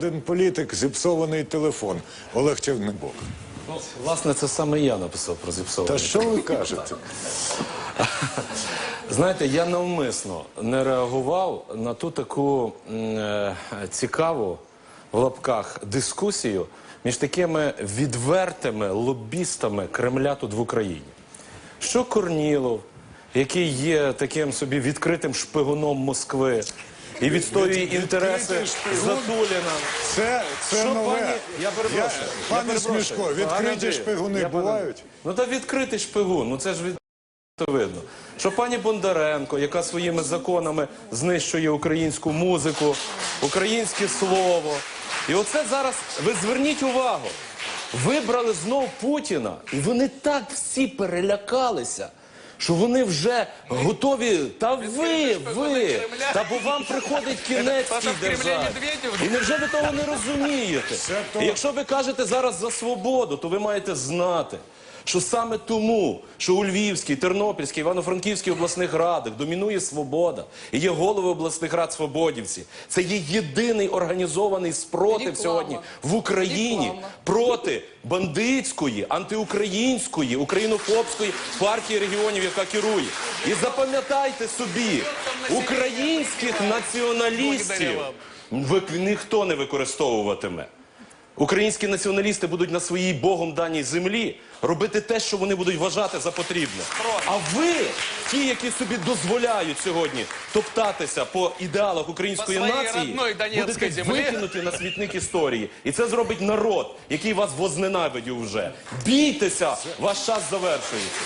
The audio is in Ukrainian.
Один політик зіпсований телефон. Олег Тягнебок. Ну, власне, це саме я написав про Та що ви кажете? Знаєте, я навмисно не реагував на ту таку е, цікаву в лапках дискусію між такими відвертими лобістами Кремля тут в Україні. Що Корнілов, який є таким собі відкритим шпигуном Москви і відстоює інтереси? Затуліна. Це, це Що нове. пані, я перепрошую. Я- я перепрошую. Смішко, відкриті Андрію, шпигуни я бувають? Ну та відкритий шпигун, ну це ж від видно. Що пані Бондаренко, яка своїми законами знищує українську музику, українське слово. І оце зараз ви зверніть увагу. Вибрали знов Путіна, і вони так всі перелякалися. Що вони вже готові, та ви, ви, та бо вам приходить кінець цій державі. І невже ви того не розумієте? І якщо ви кажете зараз за свободу, то ви маєте знати, що саме тому, що у Львівській, Тернопільській, Івано-Франківській обласних радах домінує свобода і є голови обласних рад свободівці. Це є єдиний організований спротив Реклама. сьогодні в Україні Реклама. проти бандитської, антиукраїнської, українофобської партії регіонів, яка керує. І запам'ятайте собі, українських націоналістів ніхто не використовуватиме. Українські націоналісти будуть на своїй Богом даній землі робити те, що вони будуть вважати за потрібне. А ви, ті, які собі дозволяють сьогодні топтатися по ідеалах української По нації, будете землі. викинуті на смітник історії. І це зробить народ, який вас возненавидів вже. Бійтеся, ваш час завершується.